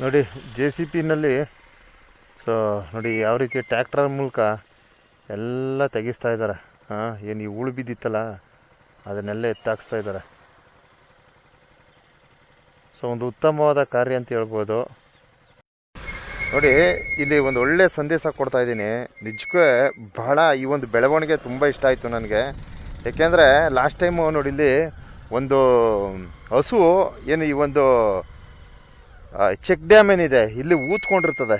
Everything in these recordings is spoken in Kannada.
ನೋಡಿ ಜೆ ಸಿ ಪಿನಲ್ಲಿ ಸೊ, ನೋಡಿ, ಯಾವ ರೀತಿ ಟ್ಯಾಕ್ಟರ್ ಮೂಲಕ ಎಲ್ಲ ತೆಗಿಸ್ತಾ ಇದ್ದಾರೆ. ಹಾಂ, ಏನು ಈ ಉಳು ಬಿದ್ದಿತ್ತಲ್ಲ, ಅದನ್ನೆಲ್ಲ ಎತ್ತಾಕ್ಸ್ತಾ ಇದ್ದಾರೆ. ಸೊ, ಒಂದು ಉತ್ತಮವಾದ ಕಾರ್ಯ ಅಂತ ಹೇಳ್ಬೋದು. ನೋಡಿ, ಇಲ್ಲಿ ಒಂದು ಒಳ್ಳೆ ಸಂದೇಶ ಕೊಡ್ತಾ ಇದ್ದೀನಿ. ನಿಜಕ್ಕೂ ಬಹಳ ಈ ಒಂದು ಬೆಳವಣಿಗೆ ತುಂಬ ಇಷ್ಟ ಆಯಿತು ನನಗೆ. ಏಕೆಂದರೆ ಲಾಸ್ಟ್ ಟೈಮು ನೋಡಿ, ಇಲ್ಲಿ ಒಂದು ಹಸು, ಏನು ಈ ಒಂದು ಚೆಕ್ ಡ್ಯಾಮ್ ಏನಿದೆ, ಇಲ್ಲಿ ಊದ್ಕೊಂಡಿರ್ತದೆ.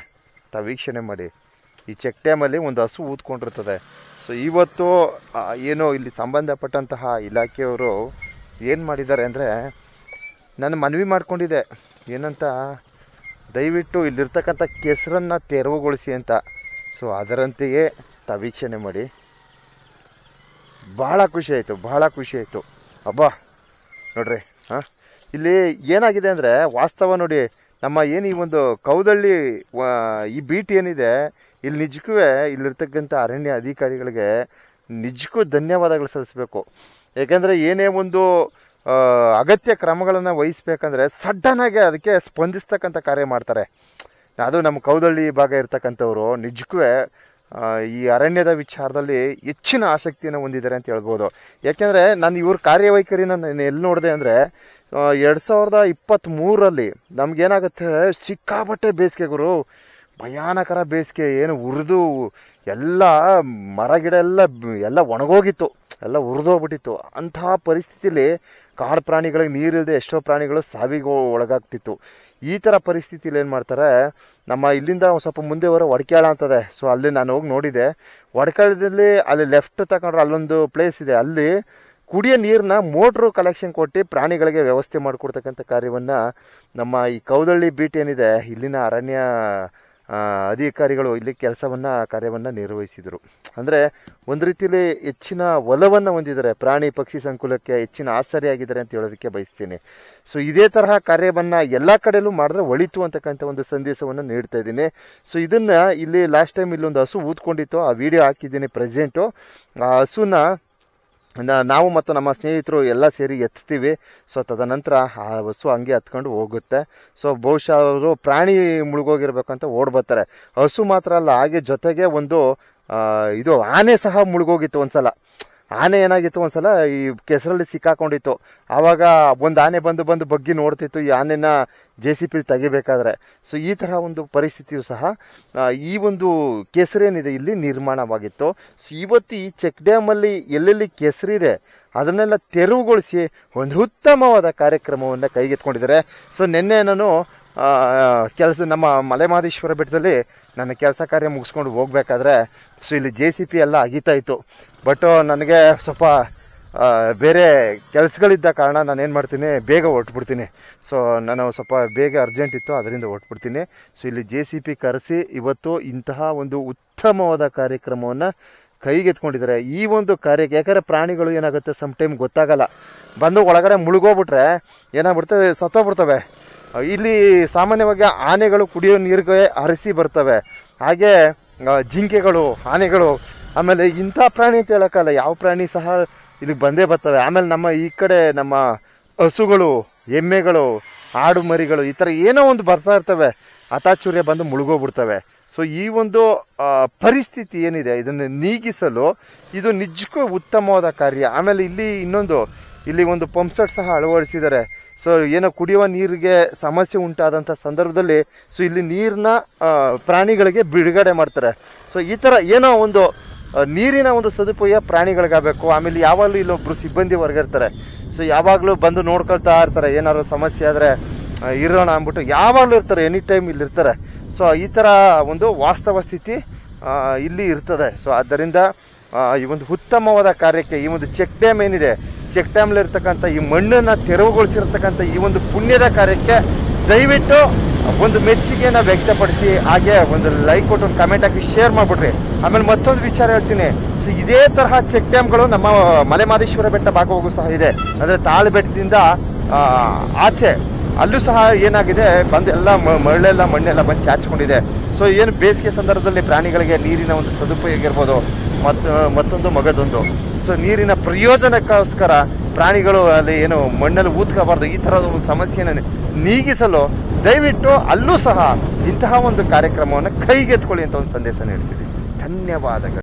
ತಾವು ವೀಕ್ಷಣೆ ಮಾಡಿ. ಈ ಚೆಕ್ ಡ್ಯಾಮಲ್ಲಿ ಒಂದು ಹಸು ಊದ್ಕೊಂಡಿರ್ತದೆ. ಸೊ ಇವತ್ತು ಏನು ಇಲ್ಲಿ ಸಂಬಂಧಪಟ್ಟಂತಹ ಇಲಾಖೆಯವರು ಏನು ಮಾಡಿದ್ದಾರೆ ಅಂದರೆ ನಾನು ಮನವಿ ಮಾಡಿಕೊಂಡಿದ್ದೆ ಏನಂತ, ದಯವಿಟ್ಟು ಇಲ್ಲಿರ್ತಕ್ಕಂಥ ಕೆಸರನ್ನು ತೆರವುಗೊಳಿಸಿ ಅಂತ. ಸೊ ಅದರಂತೆಯೇ ತಾವು ವೀಕ್ಷಣೆ ಮಾಡಿ. ಭಾಳ ಖುಷಿ ಆಯಿತು ಬಹಳ ಖುಷಿ ಆಯಿತು. ಅಬ್ಬಾ, ನೋಡ್ರಿ, ಹಾಂ? ಇಲ್ಲಿ ಏನಾಗಿದೆ ಅಂದರೆ ವಾಸ್ತವ ನೋಡಿ, ನಮ್ಮ ಏನು ಈ ಒಂದು ಕೌದಳ್ಳಿ ಈ ಬೀಟ್ ಏನಿದೆ, ಇಲ್ಲಿ ನಿಜಕ್ಕೂ ಇಲ್ಲಿರ್ತಕ್ಕಂಥ ಅರಣ್ಯ ಅಧಿಕಾರಿಗಳಿಗೆ ನಿಜಕ್ಕೂ ಧನ್ಯವಾದಗಳು ಸಲ್ಲಿಸಬೇಕು. ಏಕೆಂದರೆ ಏನೇ ಒಂದು ಅಗತ್ಯ ಕ್ರಮಗಳನ್ನು ವಹಿಸ್ಬೇಕಂದ್ರೆ ಸಡನ್ನಾಗಿ ಅದಕ್ಕೆ ಸ್ಪಂದಿಸ್ತಕ್ಕಂಥ ಕಾರ್ಯ ಮಾಡ್ತಾರೆ. ಅದು ನಮ್ಮ ಕೌದಳ್ಳಿ ಭಾಗ ಇರ್ತಕ್ಕಂಥವ್ರು ನಿಜಕ್ಕೂ ಈ ಅರಣ್ಯದ ವಿಚಾರದಲ್ಲಿ ಹೆಚ್ಚಿನ ಆಸಕ್ತಿಯನ್ನು ಹೊಂದಿದ್ದಾರೆ ಅಂತ ಹೇಳ್ಬೋದು. ಯಾಕೆಂದರೆ ನಾನು ಇವ್ರ ಕಾರ್ಯವೈಖರಿನ ನಾನು ಎಲ್ಲಿ ನೋಡಿದೆ ಅಂದರೆ ಎರಡು ಸಾವಿರದ ಇಪ್ಪತ್ತ್ಮೂರರಲ್ಲಿ ನಮ್ಗೇನಾಗುತ್ತೆ ಸಿಕ್ಕಾಪಟ್ಟೆ ಬೇಸಿಗೆ ಗುರು. ಭಯಾನಕರ ಬೇಸಿಗೆ, ಏನು ಉರಿದು, ಎಲ್ಲ ಮರ ಗಿಡ ಎಲ್ಲ ಎಲ್ಲ ಒಣಗೋಗಿತ್ತು. ಎಲ್ಲ ಉರಿದೋಗ್ಬಿಟ್ಟಿತ್ತು. ಅಂತಹ ಪರಿಸ್ಥಿತಿಲಿ ಕಾಡು ಪ್ರಾಣಿಗಳಿಗೆ ನೀರಿಲ್ಲದೆ ಎಷ್ಟೋ ಪ್ರಾಣಿಗಳು ಸಾವಿಗೆ ಒಳಗಾಗ್ತಿತ್ತು. ಈ ಥರ ಪರಿಸ್ಥಿತಿಲಿ ಏನು ಮಾಡ್ತಾರೆ, ನಮ್ಮ ಇಲ್ಲಿಂದ ಸ್ವಲ್ಪ ಮುಂದೆ ಹೊರ ಒಡಕ್ಯಾಳ ಅಂತದೆ. ಸೊ ಅಲ್ಲಿ ನಾನು ಹೋಗಿ ನೋಡಿದೆ. ಒಡಕ್ಯಾಳದಲ್ಲಿ ಅಲ್ಲಿ ಲೆಫ್ಟ್ ತಗೊಂಡ್ರೆ ಅಲ್ಲೊಂದು ಪ್ಲೇಸ್ ಇದೆ. ಅಲ್ಲಿ ಕುಡಿಯೋ ನೀರನ್ನ ಮೋಟ್ರು ಕಲೆಕ್ಷನ್ ಕೊಟ್ಟು ಪ್ರಾಣಿಗಳಿಗೆ ವ್ಯವಸ್ಥೆ ಮಾಡಿಕೊಡ್ತಕ್ಕಂಥ ಕಾರ್ಯವನ್ನು ನಮ್ಮ ಈ ಕೌದಳ್ಳಿ ಬೀಟ್ ಏನಿದೆ, ಇಲ್ಲಿನ ಅರಣ್ಯ ಅಧಿಕಾರಿಗಳು ಇಲ್ಲಿ ಕೆಲಸವನ್ನು, ಕಾರ್ಯವನ್ನು ನಿರ್ವಹಿಸಿದರು. ಅಂದರೆ ಒಂದು ರೀತಿಯಲ್ಲಿ ಹೆಚ್ಚಿನ ಒಲವನ್ನು ಹೊಂದಿದ್ದಾರೆ. ಪ್ರಾಣಿ ಪಕ್ಷಿ ಸಂಕುಲಕ್ಕೆ ಹೆಚ್ಚಿನ ಆಸರಿಯಾಗಿದ್ದಾರೆ ಅಂತ ಹೇಳೋದಕ್ಕೆ ಬಯಸ್ತೀನಿ. ಸೊ ಇದೇ ತರಹ ಕಾರ್ಯವನ್ನು ಎಲ್ಲ ಕಡೆಯಲ್ಲೂ ಮಾಡಿದ್ರೆ ಒಳಿತು ಅಂತಕ್ಕಂಥ ಒಂದು ಸಂದೇಶವನ್ನು ನೀಡ್ತಾ ಇದ್ದೀನಿ. ಸೊ ಇದನ್ನು ಇಲ್ಲಿ ಲಾಸ್ಟ್ ಟೈಮ್ ಇಲ್ಲೊಂದು ಹಸು ಊದ್ಕೊಂಡಿತ್ತು. ಆ ವಿಡಿಯೋ ಹಾಕಿದ್ದೀನಿ ಪ್ರೆಸೆಂಟು ಆ ಹಸುನ ನಾವು ಮತ್ತು ನಮ್ಮ ಸ್ನೇಹಿತರು ಎಲ್ಲ ಸೇರಿ ಎತ್ತೀವಿ. ಸೊ ತದನಂತರ ಆ ಹಸು ಹಂಗೆ ಹತ್ಕೊಂಡು ಹೋಗುತ್ತೆ. ಸೊ ಬಹುಶಃ ಅವರು ಪ್ರಾಣಿ ಮುಳುಗೋಗಿರ್ಬೇಕಂತ ಓಡ್ ಬರ್ತಾರೆ ಹಸು ಮಾತ್ರ ಅಲ್ಲ, ಹಾಗೆ ಜೊತೆಗೆ ಒಂದು ಇದು ಆನೆ ಸಹ ಮುಳುಗೋಗಿತ್ತು ಒಂದ್ಸಲ. ಆನೆ ಏನಾಗಿತ್ತು ಒಂದ್ಸಲ ಈ ಕೆಸರಲ್ಲಿ ಸಿಕ್ಕಾಕೊಂಡಿತ್ತು. ಆವಾಗ ಒಂದು ಆನೆ ಬಂದು ಬಂದು ಬಗ್ಗಿ ನೋಡ್ತಿತ್ತು ಈ ಆನೆನ ಜೆ ಸಿ ಪಿ ತೆಗಿಬೇಕಾದ್ರೆ. ಸೊ ಈ ಥರ ಒಂದು ಪರಿಸ್ಥಿತಿಯು ಸಹ ಈ ಒಂದು ಕೆಸರೇನಿದೆ ಇಲ್ಲಿ ನಿರ್ಮಾಣವಾಗಿತ್ತು. ಸೊ ಇವತ್ತು ಈ ಚೆಕ್ ಡ್ಯಾಮಲ್ಲಿ ಎಲ್ಲೆಲ್ಲಿ ಕೆಸರಿದೆ, ಅದನ್ನೆಲ್ಲ ತೆರವುಗೊಳಿಸಿ ಒಂದು ಉತ್ತಮವಾದ ಕಾರ್ಯಕ್ರಮವನ್ನು ಕೈಗೆತ್ಕೊಂಡಿದ್ದಾರೆ ಸೊ ನಿನ್ನೆ ನಾನು ಕೆಲಸ ನಮ್ಮ ಮಲೆಮಹದೇಶ್ವರ ಬೆಟ್ಟದಲ್ಲಿ ನನ್ನ ಕೆಲಸ ಕಾರ್ಯ ಮುಗಿಸ್ಕೊಂಡು ಹೋಗ್ಬೇಕಾದ್ರೆ ಸೊ ಇಲ್ಲಿ ಜೆ ಸಿ ಪಿ ಎಲ್ಲ ಅಗಿತಾ ಇತ್ತು. ಬಟ್ ನನಗೆ ಸ್ವಲ್ಪ ಬೇರೆ ಕೆಲಸಗಳಿದ್ದ ಕಾರಣ ನಾನು ಏನು ಮಾಡ್ತೀನಿ, ಬೇಗ ಹೊರಟ್ಬಿಡ್ತೀನಿ. ಸೊ ನಾನು ಸ್ವಲ್ಪ ಬೇಗ ಅರ್ಜೆಂಟ್ ಇತ್ತು, ಅದರಿಂದ ಹೊರಟ್ಬಿಡ್ತೀನಿ. ಸೊ ಇಲ್ಲಿ ಜೆ ಸಿ ಪಿ ಕರೆಸಿ ಇವತ್ತು ಇಂತಹ ಒಂದು ಉತ್ತಮವಾದ ಕಾರ್ಯಕ್ರಮವನ್ನು ಕೈಗೆತ್ಕೊಂಡಿದ್ದಾರೆ. ಈ ಒಂದು ಕಾರ್ಯಕ್ಕೆ, ಯಾಕಂದರೆ ಪ್ರಾಣಿಗಳು ಏನಾಗುತ್ತೆ ಸಮ್ ಟೈಮ್ ಗೊತ್ತಾಗಲ್ಲ. ಬಂದು ಒಳಗಡೆ ಮುಳುಗೋಗ್ಬಿಟ್ರೆ ಏನಾಗ್ಬಿಡ್ತವೆ ಸತ್ತೋಗ್ಬಿಡ್ತವೆ. ಇಲ್ಲಿ ಸಾಮಾನ್ಯವಾಗಿ ಆನೆಗಳು ಕುಡಿಯೋ ನೀರಿಗೆ ಹರಿಸಿ ಬರ್ತವೆ. ಹಾಗೆ ಜಿಂಕೆಗಳು, ಆನೆಗಳು, ಆಮೇಲೆ ಇಂಥ ಪ್ರಾಣಿ ಅಂತ ಹೇಳೋಕ್ಕಲ್ಲ ಯಾವ ಪ್ರಾಣಿ ಸಹ ಇಲ್ಲಿಗೆ ಬಂದೇ ಬರ್ತವೆ. ಆಮೇಲೆ ನಮ್ಮ ಈ ಕಡೆ ನಮ್ಮ ಹಸುಗಳು, ಎಮ್ಮೆಗಳು, ಆಡು ಮರಿಗಳು, ಈ ಥರ ಏನೋ ಒಂದು ಬರ್ತಾ ಇರ್ತವೆ. ಅತಾಚುರ್ಯ ಬಂದು ಮುಳುಗೋಗ್ಬಿಡ್ತವೆ. ಸೊ ಈ ಒಂದು ಪರಿಸ್ಥಿತಿ ಏನಿದೆ, ಇದನ್ನು ನೀಗಿಸಲು ಇದು ನಿಜಕ್ಕೂ ಉತ್ತಮವಾದ ಕಾರ್ಯ. ಆಮೇಲೆ ಇಲ್ಲಿ ಇನ್ನೊಂದು, ಇಲ್ಲಿ ಒಂದು ಪಂಪ್ ಸೆಟ್ ಸಹ ಅಳವಡಿಸಿದ್ದಾರೆ. ಸೊ ಏನೋ ಕುಡಿಯುವ ನೀರಿಗೆ ಸಮಸ್ಯೆ ಉಂಟಾದಂಥ ಸಂದರ್ಭದಲ್ಲಿ ಸೊ ಇಲ್ಲಿ ನೀರನ್ನ ಪ್ರಾಣಿಗಳಿಗೆ ಬಿಡುಗಡೆ ಮಾಡ್ತಾರೆ. ಸೊ ಈ ಥರ ಏನೋ ಒಂದು ನೀರಿನ ಒಂದು ಸದುಪಯೋಗ ಪ್ರಾಣಿಗಳಿಗಾಗಬೇಕು. ಆಮೇಲೆ ಯಾವಾಗಲೂ ಇಲ್ಲೊಬ್ರು ಸಿಬ್ಬಂದಿ ಹೊರಗಿರ್ತಾರೆ ಸೊ ಯಾವಾಗಲೂ ಬಂದು ನೋಡ್ಕೊಳ್ತಾ ಇರ್ತಾರೆ. ಏನಾದ್ರು ಸಮಸ್ಯೆ ಆದರೆ ಇರೋಣ ಅಂದ್ಬಿಟ್ಟು ಯಾವಾಗಲೂ ಇರ್ತಾರೆ. ಎನಿ ಟೈಮ್ ಇಲ್ಲಿ ಇರ್ತಾರೆ. ಸೊ ಈ ಥರ ಒಂದು ವಾಸ್ತವ ಸ್ಥಿತಿ ಇಲ್ಲಿ ಇರ್ತದೆ. ಸೊ ಆದ್ದರಿಂದ ಈ ಒಂದು ಉತ್ತಮವಾದ ಕಾರ್ಯಕ್ಕೆ ಈ ಒಂದು ಚೆಕ್ ಡ್ಯಾಮ್ ಏನಿದೆ, ಚೆಕ್ ಡ್ಯಾಮ್ಲಿ ಇರ್ತಕ್ಕಂಥ ಈ ಮಣ್ಣನ್ನು ತೆರವುಗೊಳಿಸಿರ್ತಕ್ಕಂಥ ಈ ಒಂದು ಪುಣ್ಯದ ಕಾರ್ಯಕ್ಕೆ ದಯವಿಟ್ಟು ಒಂದು ಮೆಚ್ಚುಗೆಯನ್ನು ವ್ಯಕ್ತಪಡಿಸಿ, ಹಾಗೆ ಒಂದು ಲೈಕ್ ಕೊಟ್ಟು, ಒಂದು ಕಮೆಂಟ್ ಹಾಕಿ ಶೇರ್ ಮಾಡಿಬಿಡ್ರಿ. ಆಮೇಲೆ ಮತ್ತೊಂದು ವಿಚಾರ ಹೇಳ್ತೀನಿ. ಸೊ ಇದೇ ತರಹ ಚೆಕ್ ಡ್ಯಾಮ್ಗಳು ನಮ್ಮ ಮಲೆಮಾದೇಶ್ವರ ಬೆಟ್ಟ ಭಾಗವಾಗೂ ಸಹ ಇದೆ. ಅಂದರೆ ತಾಳು ಬೆಟ್ಟದಿಂದ ಆಚೆ ಅಲ್ಲೂ ಸಹ ಏನಾಗಿದೆ, ಬಂದು ಎಲ್ಲ ಮರಳೆಲ್ಲ ಮಣ್ಣೆಲ್ಲ ಬಂದು ಚಾಚಿಕೊಂಡಿದೆ. ಸೊ ಏನು ಬೇಸಿಗೆ ಸಂದರ್ಭದಲ್ಲಿ ಪ್ರಾಣಿಗಳಿಗೆ ನೀರಿನ ಒಂದು ಸದುಪಯೋಗ ಇರ್ಬೋದು ಮತ್ತು ಮತ್ತೊಂದು ಮಗದೊಂದು. ಸೊ ನೀರಿನ ಪ್ರಯೋಜನಕ್ಕೋಸ್ಕರ ಪ್ರಾಣಿಗಳು ಅಲ್ಲಿ ಏನು ಮಣ್ಣಲ್ಲಿ ಊದ್ಕೋಬಾರ್ದು, ಈ ಥರದ ಒಂದು ಸಮಸ್ಯೆಯನ್ನು ನೀಗಿಸಲು ದಯವಿಟ್ಟು ಅಲ್ಲೂ ಸಹ ಇಂತಹ ಒಂದು ಕಾರ್ಯಕ್ರಮವನ್ನು ಕೈಗೆತ್ಕೊಳ್ಳಿ ಅಂತ ಒಂದು ಸಂದೇಶ ನೀಡ್ತೀವಿ ಧನ್ಯವಾದಗಳು.